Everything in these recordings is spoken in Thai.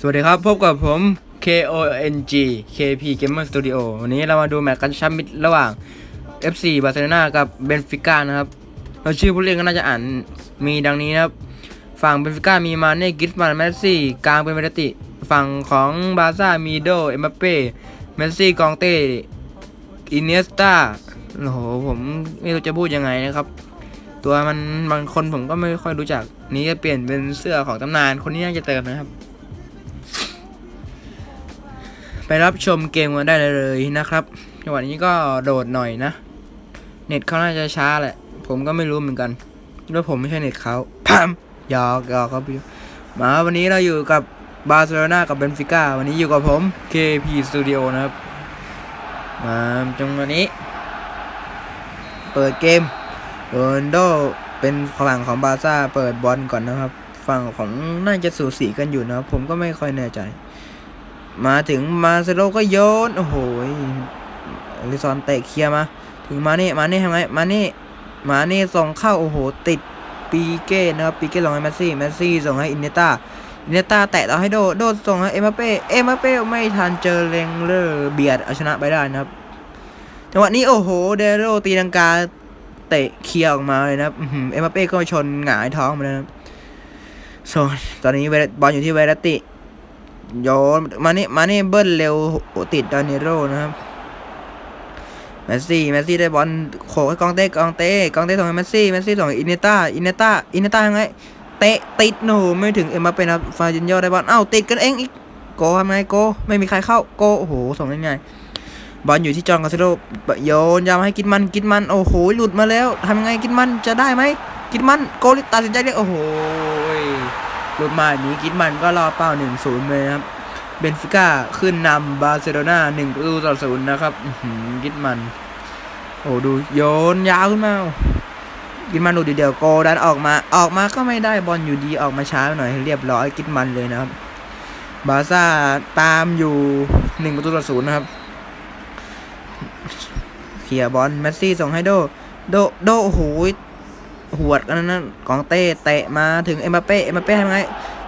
สวัสดีครับ พบกับผม KONG KP Gamer Studio วันนี้เรามาดูแมตช์กันชัมมิดระหว่าง FC บาร์เซโลนากับเบนฟิก้านะครับ เราชื่อผู้เล่นก็น่าจะอ่านมีดังนี้นะครับ ฝั่งเบนฟิก้ามีมาเน่กิสมันเมสซี่กลางเป็นเมรติ ฝั่งของบาร์ซ่ามีโดเอ็มบัปเป้เมสซี่กองเต้อินเนสตาโอ้โหผมไม่รู้จะพูดยังไงนะครับ ตัวมันบางคนผมก็ไม่ค่อยรู้จักนี้จะเปลี่ยนเป็นเสื้อของตำนานคนนี้น่าจะเติมนะครับ ไปรับชมเกมกันได้เลยนะครับจังหวะนี้ก็โดดหน่อยนะ เน็ตเขาน่าจะช้าแหละ ผมก็ไม่รู้เหมือนกันแล้วผมไม่ใช่เน็ตเขาพัมยอกยอกครับพี่มาวันนี้เราอยู่กับบาร์เซโลนากับเบนฟิก้าวันนี้อยู่กับผม KP Studio นะครับ มาจังหวะนี้ เปิดเกมโรนลโดเป็นฝั่งของบาร์ซ่าเปิดบอลก่อนนะครับ ฝั่งของน่าจะสูสีกันอยู่นะครับผมก็ไม่ค่อยแน่ใจ มาถึงมาเซโลก็โยน โอ้โหลิซอนเตะเคลียร์มา ถึงมาเน่มาเน่ทำไงมาเน่มาเน่ส่งเข้า โอ้โห ติดปีเก้นะครับปีเก้ส่งให้แมสซี่แมสซี่ส่งให้อินเนต้าอินเนต้าแตะต่อให้โดโดส่งให้เอ็มเป้เอ็มเป้ไม่ทันเจอเลงเลอร์เบียดเอาชนะไปได้นะครับจังหวะนี้โอ้โหเดโรตีลังกาเตะเคลียร์ออกมาเลยนะเอ็มเป้ก็ชนหงายท้องมาเลยนะครับส่วนตอนนี้เวบอลอยู่ที่เวรติ โยนมานี่มานี่เบิ้ลเร็วติดดานิโรนะครับเมสซี่เมสซี่ได้บอลโขกให้กองเต้กองเต้กองเต้ส่งให้เมสซี่เมสซี่ส่งอินเนต้าอินเนต้าอินเนต้ายังไงเตะติดหนไม่ถึงเอ็มบัปเป้นะครับฟาจินโยได้บอลเอ้าติดกันเองอีกโกทำไงโกไม่มีใครเข้าโกโอ้โหส่งง่ายๆบอลอยู่ที่จอห์นกาเซโรโยนยาวให้กินมันกินมันโอ้โหหลุดมาแล้วทำยังไงกินมันจะได้ไหมกินมันโกตัดสินใจเรียกโอ้โห หลุดมาอย่างนี้กิดมันก็รอเป้า 1-0 เลยครับ เบนฟิก้าขึ้นนำบาร์เซโลนา1ประตูต่อศูนย์นะครับกิดมัน โอ้ดูโยนยาวขึ้นมากิดมันดูดีเดียวโกดันออกมา ออกมาก็ไม่ได้บอลอยู่ดีออกมาช้าหน่อยเรียบร้อยกิดมันเลยนะครับ บาซ่าตามอยู่ 1 ประตูต่อศูนย์นะครับเคลียร์บอลเมสซี่ส่งให้โด โด โดโอ้โห หวดกันนั้นของเต้เตะมาถึงเอ็มบัปเป้เอ็มบัปเป้ทำไง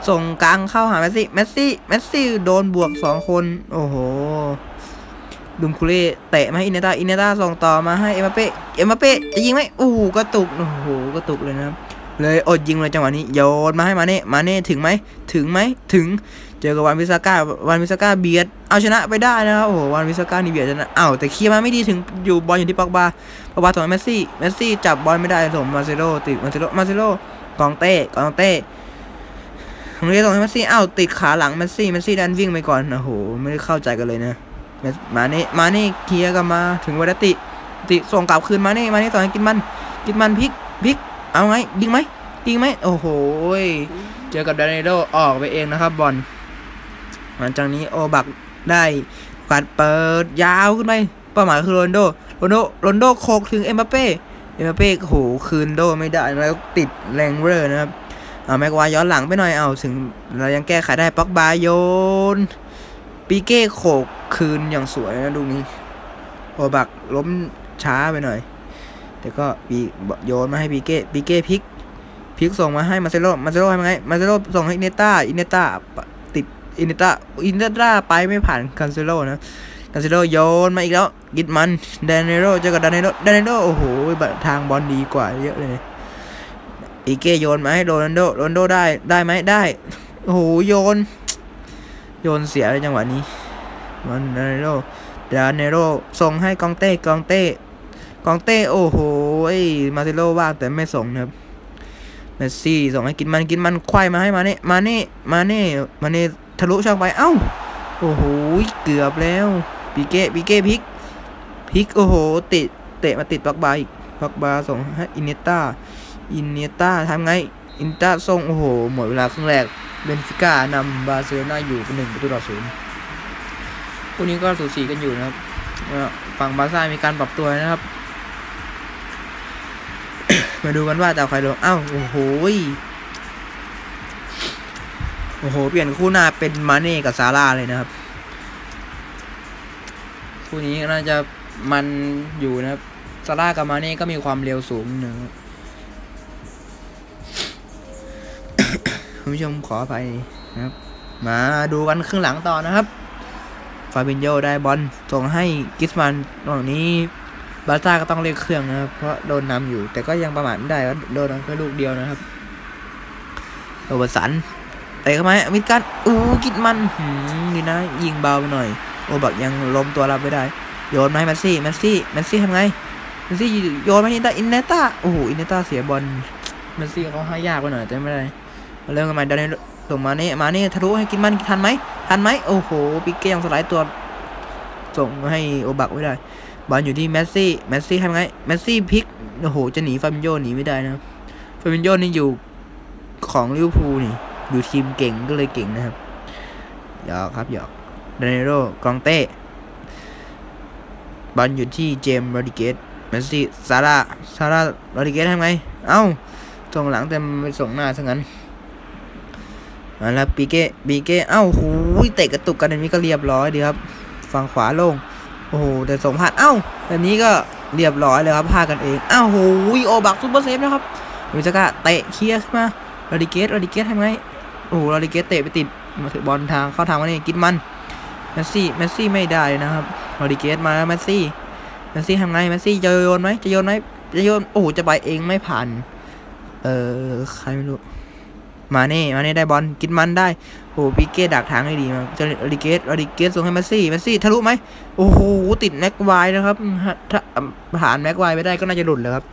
ส่งกลางเข้าหาแมสซี่แมสซี่แมสซี่โดนบวกสองคน โอ้โหดุมคุเล่เตะมาให้อินเนต้าอินเนต้าส่งต่อมาให้เอ็มบัปเป้เอ็มบัปเป้จะยิงไหมโอ้โหกระตุกโอ้โหกระตุกเลยนะครับ เลยอดยิงเลยจังหวะนี้โยนมาให้มาเน่มาเน่ถึงไหมถึงไหมถึง เจอกับวันวิสาก้าวันวิสาก้าเบียดเอาชนะไปได้นะครับโอ้โหวันวิสาก้านี่เบียดชนะอ้าวแต่เคลียร์มาไม่ดีถึงอยู่บอลอยู่ที่ปอกบาปอกบาส่งเมสซี่เมสซี่จับบอลไม่ได้ส่งมาเซโลติดมาเซโลมาเซโลกองเต้กองเต้ตรงนี้ส่งเมสซี่อ้าวติดขาหลังเมสซี่เมสซี่ดันวิ่งไปก่อนโอ้โหไม่ได้เข้าใจกันเลยนะมาเน่มาเน่เคลียร์กันมาถึงวัตติติส่งกลับคืนมาเน่มาเน่ส่งให้กินมัน กินมันพลิกพลิก เอาไงยิงไหมยิงไหมโอ้โหเจอกับดานิโลออกไปเองนะครับบอลหลังจากนี้โอบักได้กัดเปิดยาวขึ้นไปเป้าหมายคือโรนโดโรนโดโรนโดโคกถึงเอ็มบัปเป้เอ็มบัปเป้โหคืนโดไม่ได้แล้วติดแรงเรอร์นะครับเอาแม็กวายย้อนหลังไปหน่อยเอาถึงเรายังแก้ไขได้ป็อกบาโยนปีเก้โขกคืนอย่างสวยนะดูนี้โอบักล้มช้าไปหน่อย แต่ก็ปีโยนมาให้ปีเก้ปีเก้พลิกพลิกส่งมาให้มาเซโลมาเซโลทำไงมาเซโลส่งให้อินเนต้าอินเนต้าติดอินเนต้าอินเนต้าไปไม่ผ่านคานเซโลนะคานเซโลโยนมาอีกแล้วกิดมันเดนเนโรเจอกับเดนเนโรเดนเนโรโอ้โหทางบอลดีกว่าเยอะเลยปีเก้โยนมาให้โรนัลโดโรนัลโดได้ได้ไหมได้โอ้โหโยน โยนเสียในจังหวะนี้มันเดนเนโรเดนเนโรส่งให้กองเต้กองเต้ กองเต้โอ้โหมาเซโลว่างแต่ไม่ส่งนะครับเมสซี่ส่งให้กินมันกินมันควายมาให้มาเน่มาเน่มาเน่มาเน่ทะลุช่องไปเอ้าโอ้โหเกือบแล้วปีเก้ปีเก้พลิกพลิกโอ้โหติดเตะมาติดปักบาอีกปักบาส่งให้อินเนต้าอินเนต้าทำไงอินเนต้าส่งโอ้โหหมดเวลาครึ่งแรกเบนฟิก้านำบาร์เซโลนาอยู่เป็นหนึ่งประตูต่อศูนย์คู่นี้ก็สูสีกันอยู่นะครับฝั่งบาร์ซ่ามีการปรับตัวนะครับ มาดูกันว่าจะเอาใครลงอ้าวโอ้โหโอ้โห เปลี่ยนคู่หน้าเป็นมาเน่กับซาร่าเลยนะครับ คู่นี้น่าจะมันอยู่นะครับซาร่ากับมาเน่ก็มีความเร็วสูงหนะครับคุณผู้ชมขออภัยนะครับ มาดูกันครึ่งหลังต่อนะครับ ฟาบินโยได้บอลส่งให้กิสมันตรงนี้ บาร์ซ่าก็ต้องเรียกเครื่องนะครับ เพราะโดนนำอยู่ แต่ก็ยังประมาทไม่ได้ว่าโดนนำแค่ลูกเดียวนะครับโรบสันเตะเข้ามามิดกันอู้กิดมันหืมนี่นะ ยิงเบาไปหน่อย โอบักยังล้มตัวรับไม่ได้ โยนมาให้แมสซี่แมสซี่แมสซี่ทำไงแมสซี่โยนมาให้อินเตอร์อินเนต้าโอ้โหอินเนต้าเสียบอลแมสซี่เขาให้ยากไปหน่อยแต่ไม่ได้มาเริ่มกันใหม่ดนส่งมาเนี่ยมาเนี่ยทะลุให้กินมันทันไหมทันไหมโอ้โหปิกเก้ยังสไลด์ตัวส่งให้โอบักไม่ได้ บอลอยู่ที่แมสซี่แมสซี่ทำไงแมสซี่พลิกโอ้โหจะหนีฟาบินโยหนีไม่ได้นะฟาบินโยนี่อยู่ของลิเวอร์พูลนี่ อยู่ทีมเก่งก็เลยเก่งนะครับหยอกครับหยอกดานิโรกองเต้บอลอยู่ที่เจมส์โรดิเกสแมสซี่ซาร่าซาร่าโรดิเกสทำไงเอ้าส่งหลังแต่ไปส่งหน้าซะงั้นแล้วปีเก้ปีเก้เอ้าหูยเตะกระตุกกันอันนี้ก็เรียบร้อยดีครับฝั่งขวาโล่ง โอ้โหแต่ส่งพลาดเอ้าแบบนี้ก็เรียบร้อยเลยครับพากันเองอ้าวโหโอบักซุปเปอร์เซฟนะครับมิซากะเตะเคลียร์ขึ้นมาโรดิเกสโรดิเกสทำไงโอ้โหโรดิเกสเตะไปติดมาถึงบอลทางเข้าทางมานี่กินมันเมสซี่เมสซี่ไม่ได้นะครับโรดิเกสมาแล้วเมสซี่เมสซี่ทำไงเมสซี่จะโยนไหมจะโยนไหมจะโยนโอ้โหจะไปเองไม่ผ่านเออใครไม่รู้ มาเน่มาเน่ได้บอลกินมันได้โอ้โหปิเก้ดักทางได้ดีมากเจอริเกสริเกสส่งให้มสซี่มสซี่ทะลุไหมโอ้โหติดแม็กไวน์นะครับถ้าผ่านแม็กไวน์ไปได้ก็น่าจะหลุดเลยครับ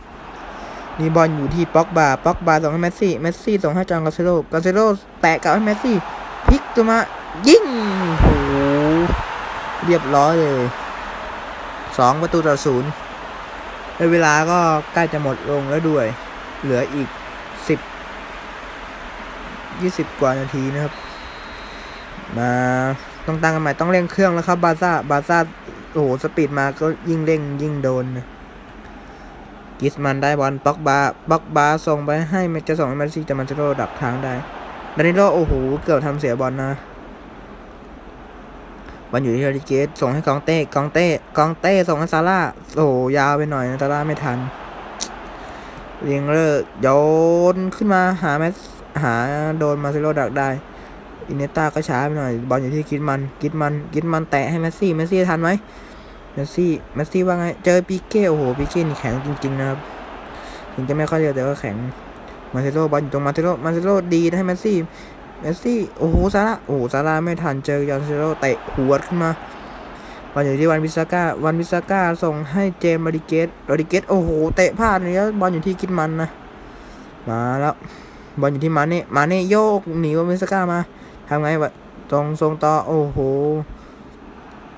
นี่บอลอยู่ที่ป็อกบาป็อกบาส่งให้เมสซี่เมสซี่ส่งให้จองกาเซโลกาเซโลแตะกลับให้เมสซี่พลิกตัวมายิงโอ้โหเรียบร้อยเลยสองประตูต่อศูนย์และเวลาก็ใกล้จะหมดลงแล้วด้วย เหลืออีก 20 กว่านาทีนะครับ มาต้องตั้งกันใหม่ต้องเร่งเครื่องแล้วครับบาซ่าบาซ่าโอ้โหสปีดมาก็ยิ่งเร่งยิ่งโดนนะกิสมันได้บอลบ็อกบาบ็อกบาส่งไปให้เมจะส่งให้มันซีแต่มันจะโดดับทางได้ดานิโลโอ้โหเกือบทำเสียบอลนะบอลอยู่ที่โรดิเกตส่งให้กองเต้กองเต้กองเต้ส่งให้ซาร่าโอ้ยาวไปหน่อยนะซาร่าไม่ทันเลียงเลอร์โยนขึ้นมาหาแมส หาโดนมาซิโลดักได้อินเนต้าก็ช้าไปหน่อย บอลอยู่ที่กิดมันกิดมันกิดมันแตะให้แมสซี่แมสซี่ทันไหมแมสซี่แมสซี่ว่าไง เจอปีเก้โอ้โหปีเก้นี่แข็งจริงๆนะครับถึงจะไม่ค่อยเร็วแต่ก็แข็งมาเซโลบอลอยู่ตรงมาเซโลมาเซโลดีนะให้แมสซี่เมสซี่โอ้โหซาร่าโอ้โหซาร่าไม่ทันเจอยอนเซโรเตะหัวขึ้นมาบอลอยู่ที่วันวิสาก้าวันวิสาก้าส่งให้เจมส์โรดิเกสโรดิเกสโอ้โหเตะพลาดเลยบอลอยู่ที่กินมันนะมาแล้ว บอลอยู่ที่มาเน่มาเน่โยกหนีวันวิสก้ามาทำไงวะตรงทรงต่อโอ้โห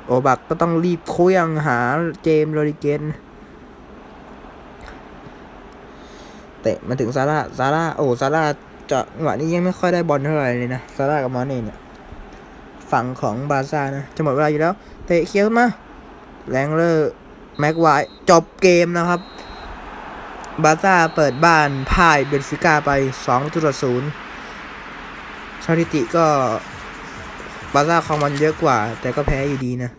โอบักก็ต้องรีบคุยงหาเจมโรดิเกสเตะมาถึงซาร่าซาร่าโอ้ซาร่าจังหวะนี้ยังไม่ค่อยได้บอลเท่าไหร่เลยนะซาร่ากับมาเน่เนี่ยฝั่งของบาซ่านะจะหมดเวลาอยู่แล้ว เตะเคี้ยวมาแรงเลอร์แม็กไวจบเกมนะครับ บาซ่าเปิดบ้านพ่ายเบนฟิก้าไป2ประตูต่อศูนย์สถิติก็บาซ่าครองบอลเยอะกว่า แต่ก็แพ้อยู่ดีนะ